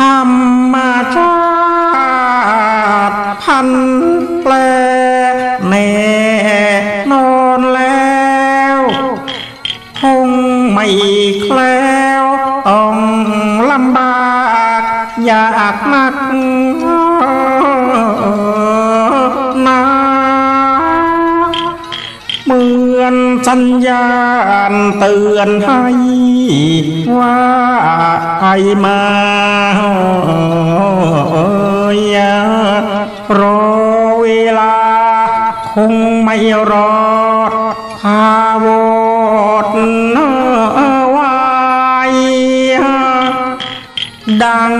ธรรมชาติพันแปลแน่นอนแล้วคงไม่แคล้วต้องลำบาก อยากนัก สัญญาณเตือนให้ว่าไอมารอเวลา คงไม่รอดพาวดวายดัง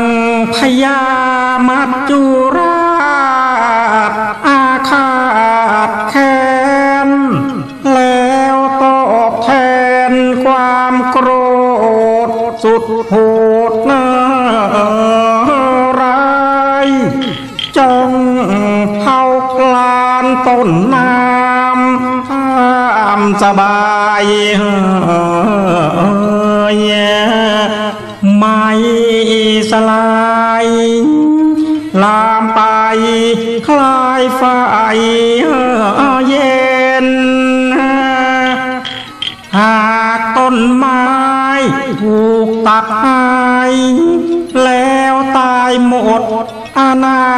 พญามัจจุราอาฆา โหดนาร้ายจงเผากลานต้นน้ำตามสบายไม่สลายลามไปคลายไฟเย็น หากต้นไม้ ถูกตัดหาย แล้วตายหมด อนา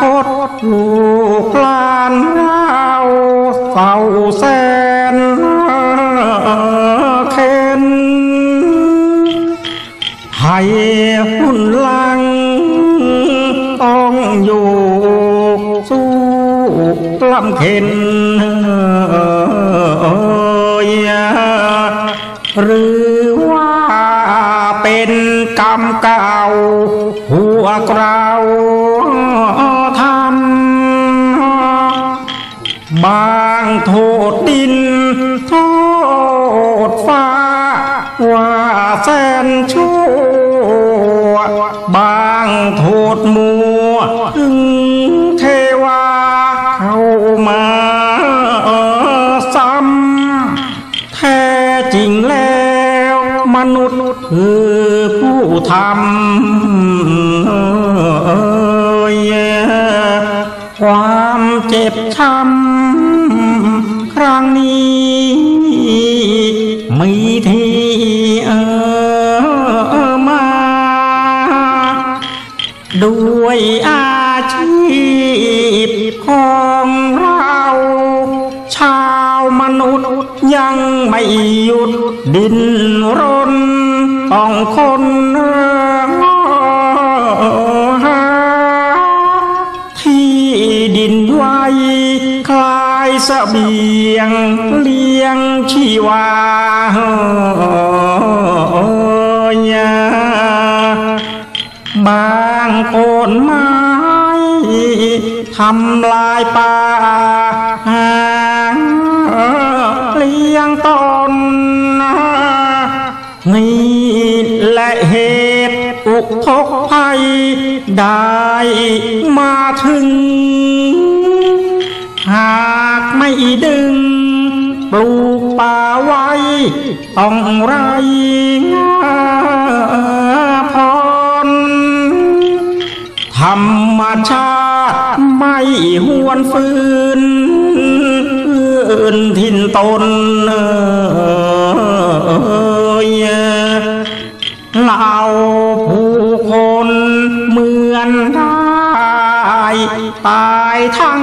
คตลูกลานเราเฝ้าแสนเข็นให้หุ่นลัง ต้องอยู่สู้ลำเข็นหรือว่า เป็นกรรมเก่าหัวเราทำบางโทษดิน โทษฟ้า ว่าแสนชั่ว บางโทษมัวถึงเทวาเข้ามาซ้ำแท้จริงแล้วมนุษย์คือ ผู้ทำความเจ็บช้ำครั้งนี้มีที่เออมา ด้วยอาชีพของเรา ชาวมนุษย์ยังไม่หยุดดินรนต้องคน สบียงเลี้ยงชีวาบางโคนไม้ทำลายป่าหางเลี้ยงตนนี่และเหตุอุทกภัยได้มาถึง หากไม่ดึง ปลูกป่าไว้ต้องไรงาพรธรรมชาติไม่หวนฟืนอื่นทินตนเอยเหล่าผู้คนเหมือนได้ ตายทั้ง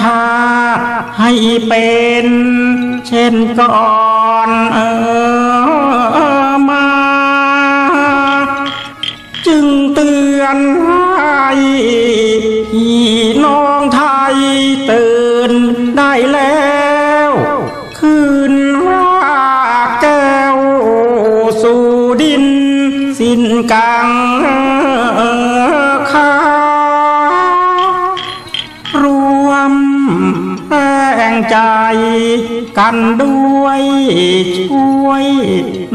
ชา ให้เป็นเช่นก่อนเออมา จึงเตือนให้พี่น้องไทยตื่นได้แล้ว คืนรากแก้ว สู่ดินสิ้นกังคา กันด้วยช่วย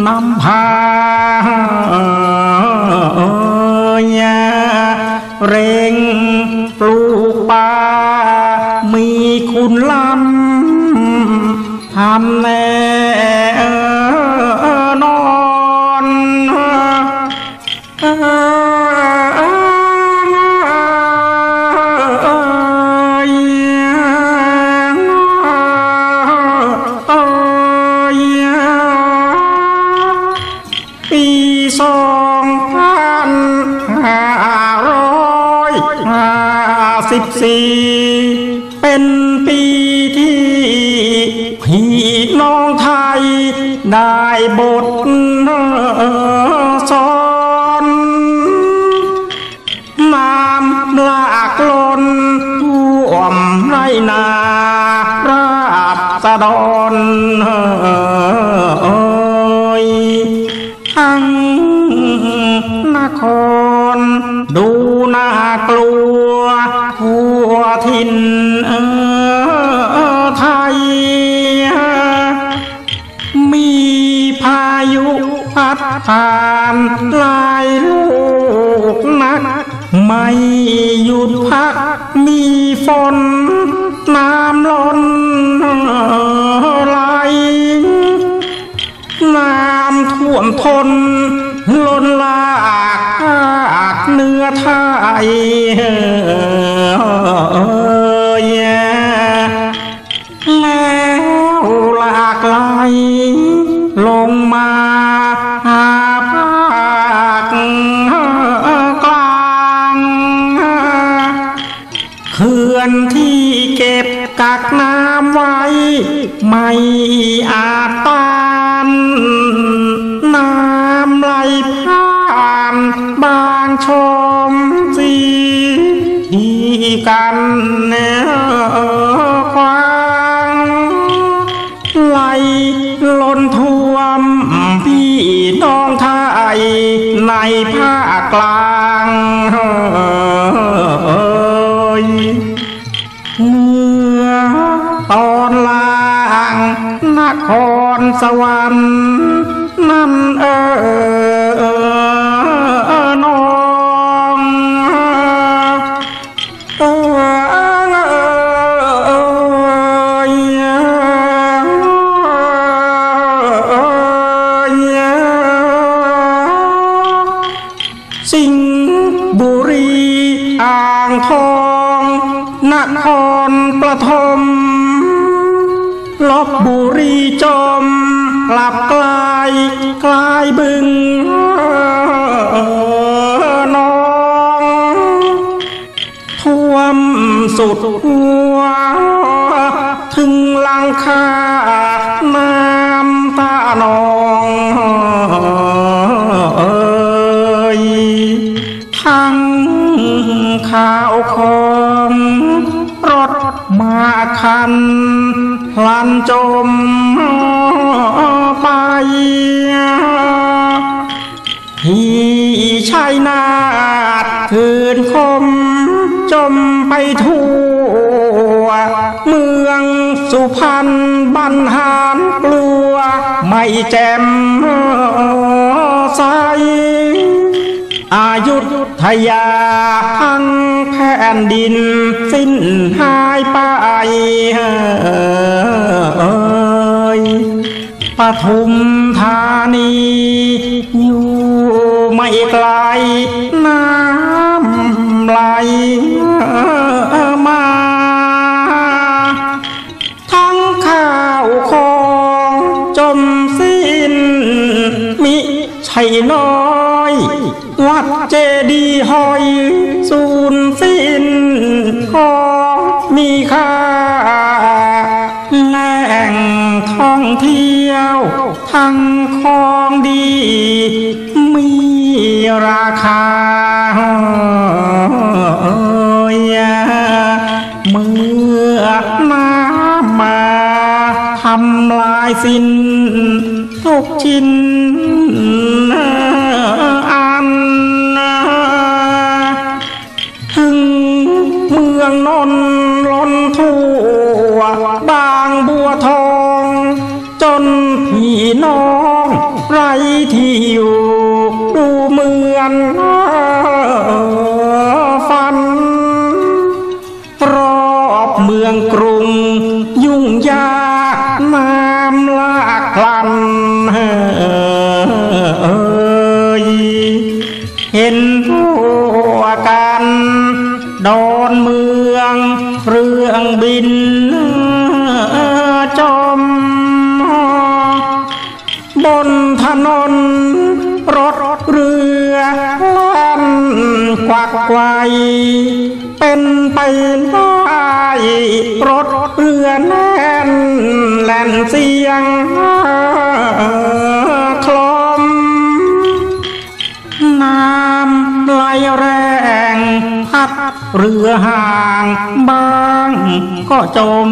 นำพาเร่งปลูกป่ามีคุณล้ำทำแน่ สิบสี่เป็นปีที่พี่น้องไทย ได้บทสอนน้ำลากล้นท่วมไรนาราบสะดอนเอ้ยทั้งนคร วทินเออไทย มีพายุพัดผ่านหลายลูกนัก ไม่หยุดพักมีฝนน้ำล้นไหลน้ำท่วมทนล้นลากเนื้อไทย กันเนื้อควางไหลล้นท่วม พี่น้องไทยในภาคกลางเอ้ยเหนือตอนล่างนครสวรรค์นั่นเออ ย ทั้งข้าวของรถมาคันพลันจมไปที่ชายนาดคืนคม จมไปทั่ว เมืองสุพรรณบันหารกลัว ไม่แจ่มใส อายุทยาทั้งแผ่นดิน สิ้นหายไปเอ้ยปทุมธานี อยู่ไม่ไกลน้ำไหลมาทั้งข้าวของจมสิ้นมิใช่น้อย ดเจดีหอยสูญสิ้นของมีค่าแหล่งท่องเที่ยว ทั้งของดี มีราคาเอ่ยเมื่อน้ำมาทำลายสิ้นทุกชิ้น ไรที่อ ไกวเป็นไปได้รถเรือแน่นแล่นเสียงคลอมน้ำไหลแรงพัดเรือห่างบางก็จม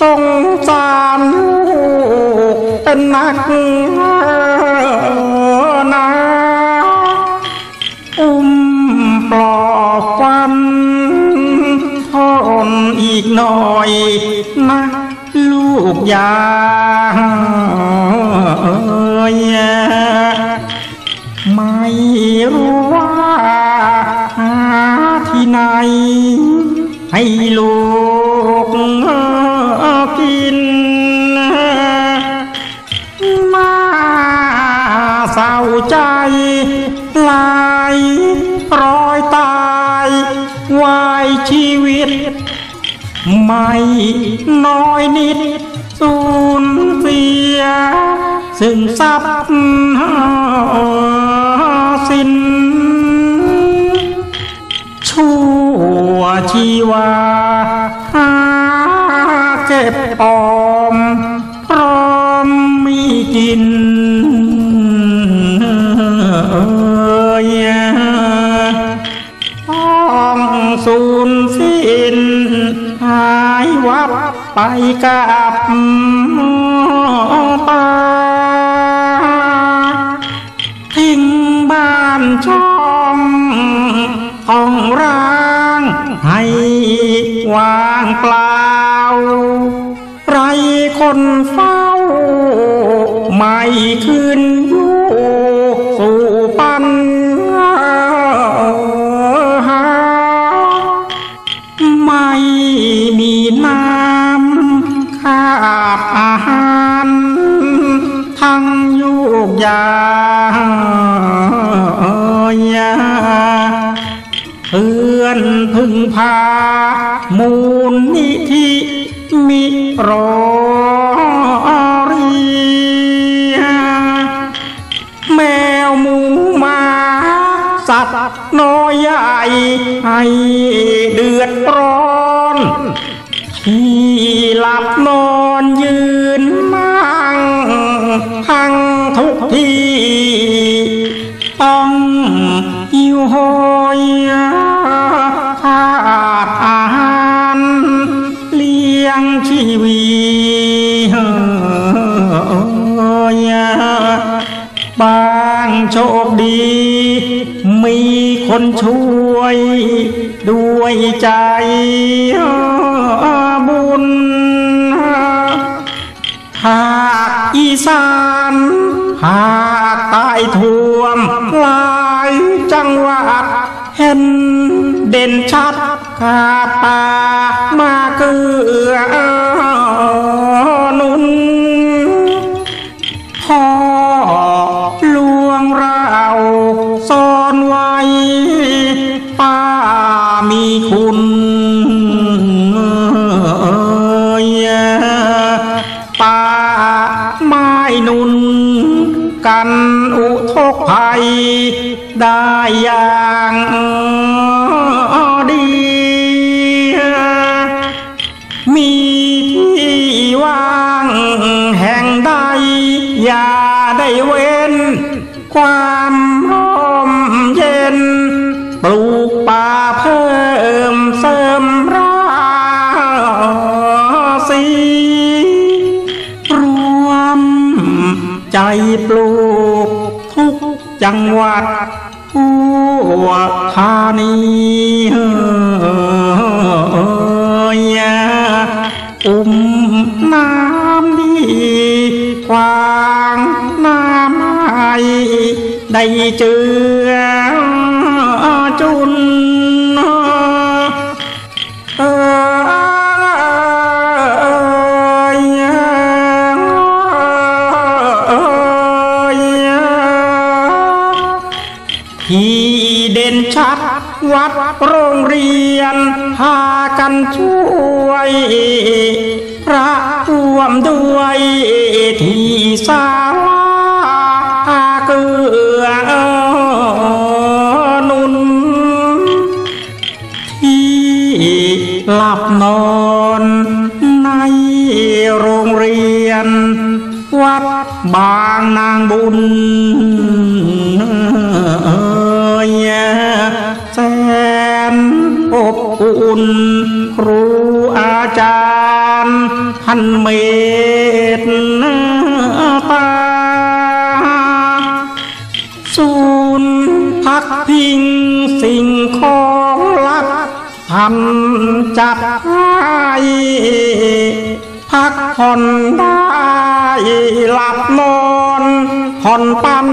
สงสารลูกเป็นนักหนาอุ้มปลอบฟันทนอีกหน่อยนะลูกยาไม่รู้ว่าที่ไหนให้ลูก เศร้าใจหลายรอยตายวายชีวิต ไม่น้อยนิด สูญเสีย ซึ่งทรัพย์สิน ชั่วชีวาหาเก็บออม ไปกับตาทิ้งบ้านช่องของร้างให้วางเปล่า ไรคนเฝ้าไม่คืน ภา มูลนิธิมิโรอรียแมวหมูมาสัตว์น้อยใหญ่ให้เดือดร้อนที่หลับนอน ช่วยด้วยใจบุญหากอีสานหากใต้ท่วมหลายจังหวัดเห็นเด่นชัดขาตามาเกือหนุนพ่อหลวงเรา กันอุทกภัยได้อย่างดี มีที่ว่างแห่งใดอย่าได้เว้นความ ปลูกทุกจังหวัดทั่วธานีอุ้มน้ำดีกวางน้ำไอได้เจือจุน ดโรงเรียนพากันช่วย พระร่วมด้วยที่ศาลาเกือนุน ที่หลับนอนในโรงเรียน วัดบางนางบุญ อุ่น ครูอาจารย์ท่านเมตตาศูนย์พักพิงสิ่งของลักท่านจัดให้พักผ่อนได้หลับนอนผ่อนปั้น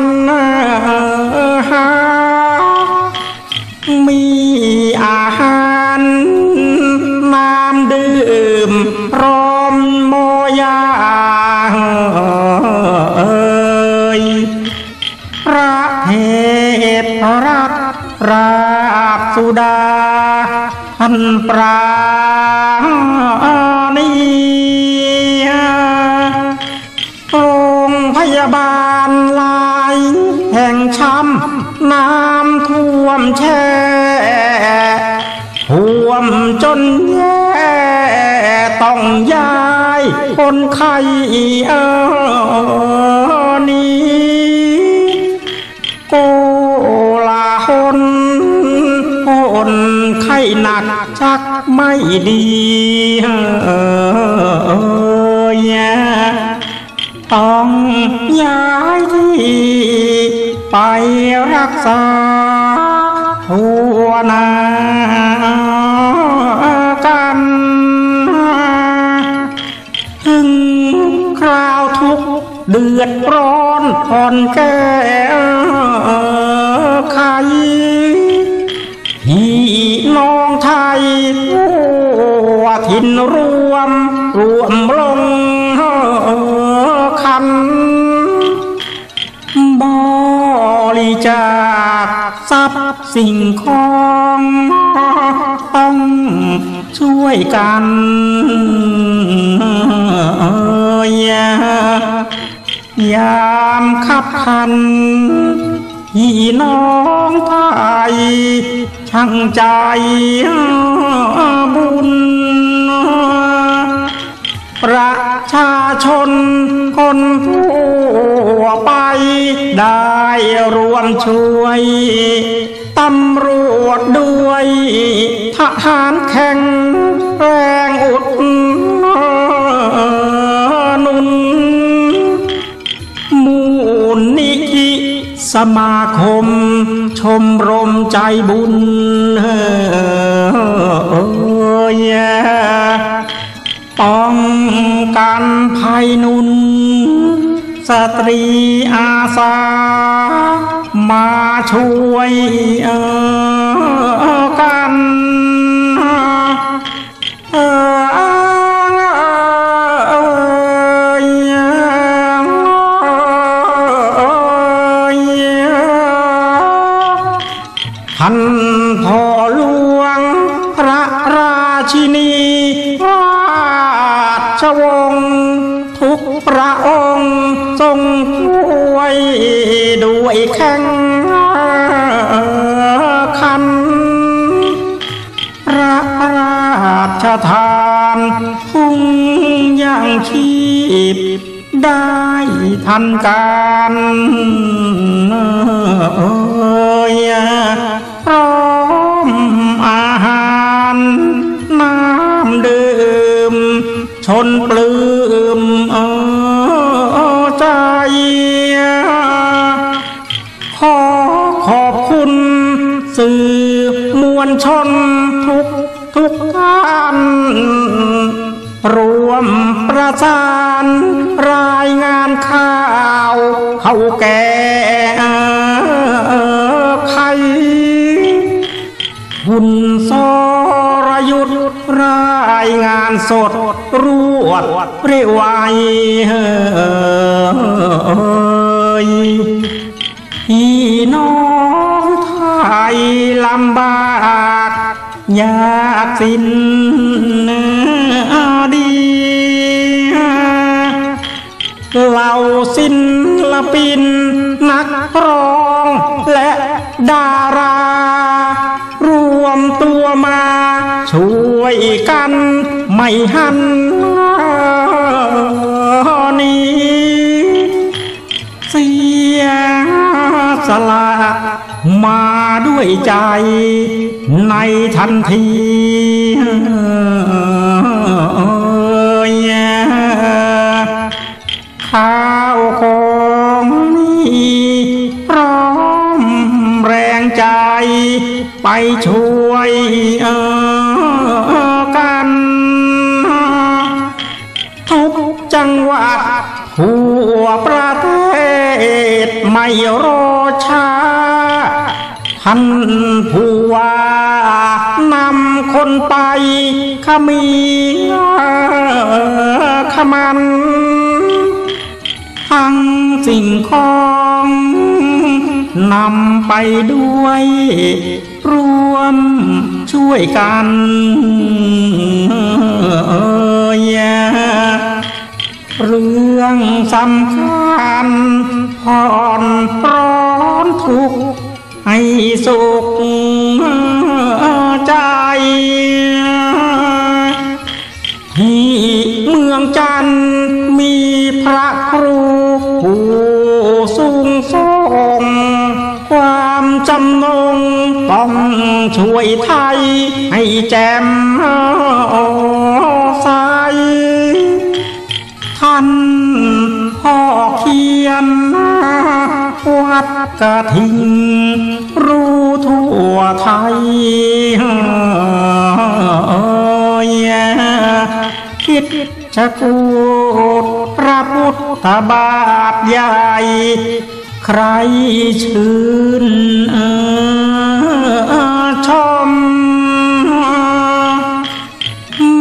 ราบสุดาท่านปราณีโรงพยาบาลลายแห่งช้ำน้ำท่วมแช่ท่วมจนแย่ต้องย้ายคนไข้เออ หนักชักไม่ดีเอยต้องย้ายที่ไปรักษาทั่วหนากันถึงคราวทุกเดือดร้อนผ่อนแก้ไข สิ่งของต้องช่วยกันยายามขับขันพี่น้องไทยทั้งใจบุญ ประชาชนคนทั่วไปได้รวมช่วย ตำรวจด้วย ทหารแข่งแรงอุดหนุน มูลนิธิสมาคม ชมรมใจบุญเอยป้องกันภัยนุน สตรีอาสา มาช่วยเออ แข่งขันระราชทานทุ่งยังชีพได้ทันการเอยพร้อมอาหารน้ำดื่มชนปลื สานรายงานข่าวเขาแก่ไขหุ่นสรยุทธรายงานสดรวดเร็วไวเอ่ยพี่น้องไทยลำบากยากสิ้น ศิลปิน นักร้องและดารา รวมตัวมา ช่วยกันไม่หันหนี้เสียสละมาด้วยใจ ในทันที ข้าวของมีพร้อมแรงใจไปช่วยเออกัน ทุกจังหวัดทั่วประเทศไม่รอช้าท่านผู้ว่านำคนไปขมีขมัน ทั้งสิ่งของนำไปด้วย รวมช่วยกันเอ่ยเรื่องสำคัญผ่อนร้อนทุกข์ให้สุขใจที่เมืองจันทร์มีพระ จำนงต้องช่วยไทย ให้แจ่มใสท่านพ่อเขียน วัดกระทิง รู้ทั่วไทยคิดจะกูดพระพุทธบาทใหญ่ ใครชื่นอชม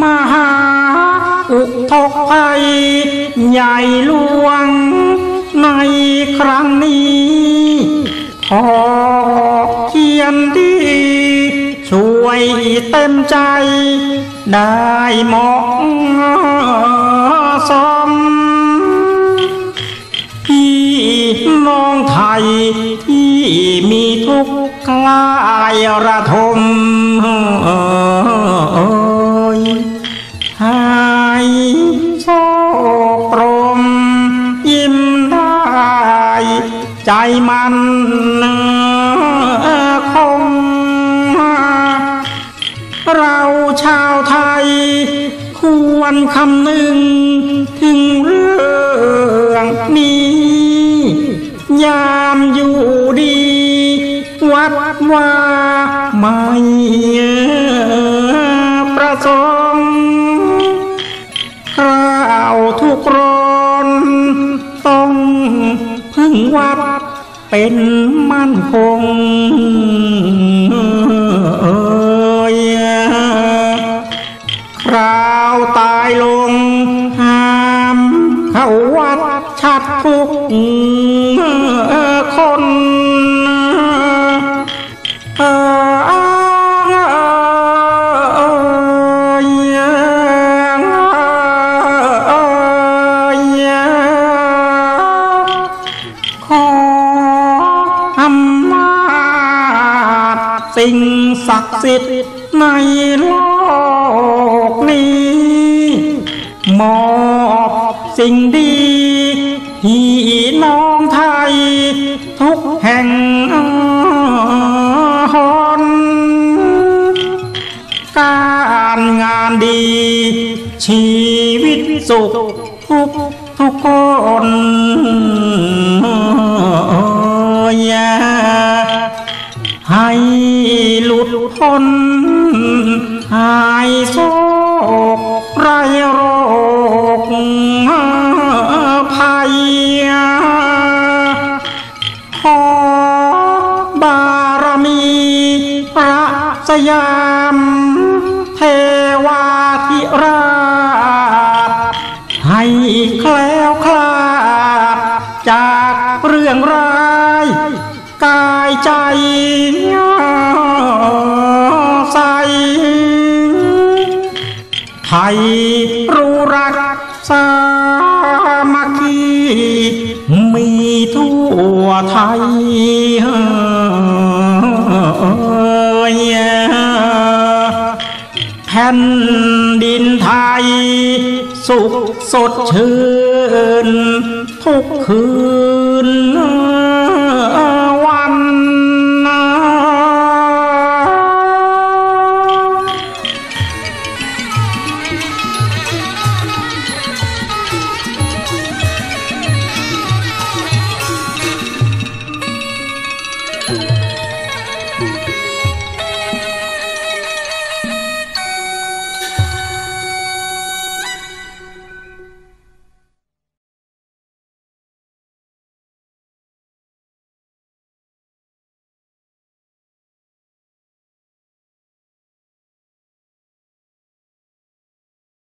มหาอุทกภัยใหญ่หลวง ในครั้งนี้ขอเขียนดีช่วยเต็มใจ ได้เหมาะสม น้องไทย ที่มีทุกข์คลายระทมหายโศกตรม ยิ้มได้ ใจมันคง เราชาวไทย ควรคำนึงถึงเรื่องนี้ ยามอยู่ดี วัดว่าไม่ประสงค์คราวทุกรนต้องพึ่งวัดเป็นมั่นคงคราวตายลงห้ามเข้าวัดชัดทุกค ศักดิ์สิทธิ์ในโลกนี้ มอบสิ่งดีพี่น้องไทย ทุกแห่งหนการงานดี ชีวิตสุขทุกทุกคน หลุดพ้นหายโศกไรโรคภัยขอบารมีพระสยามเทวาธิราชให้แคล้วคลาดจากเรื่องร้ายกายใจ รู้รักสามัคคีมีทั่วไทยแผ่นดินไทย สุขสดชื่นทุกคืน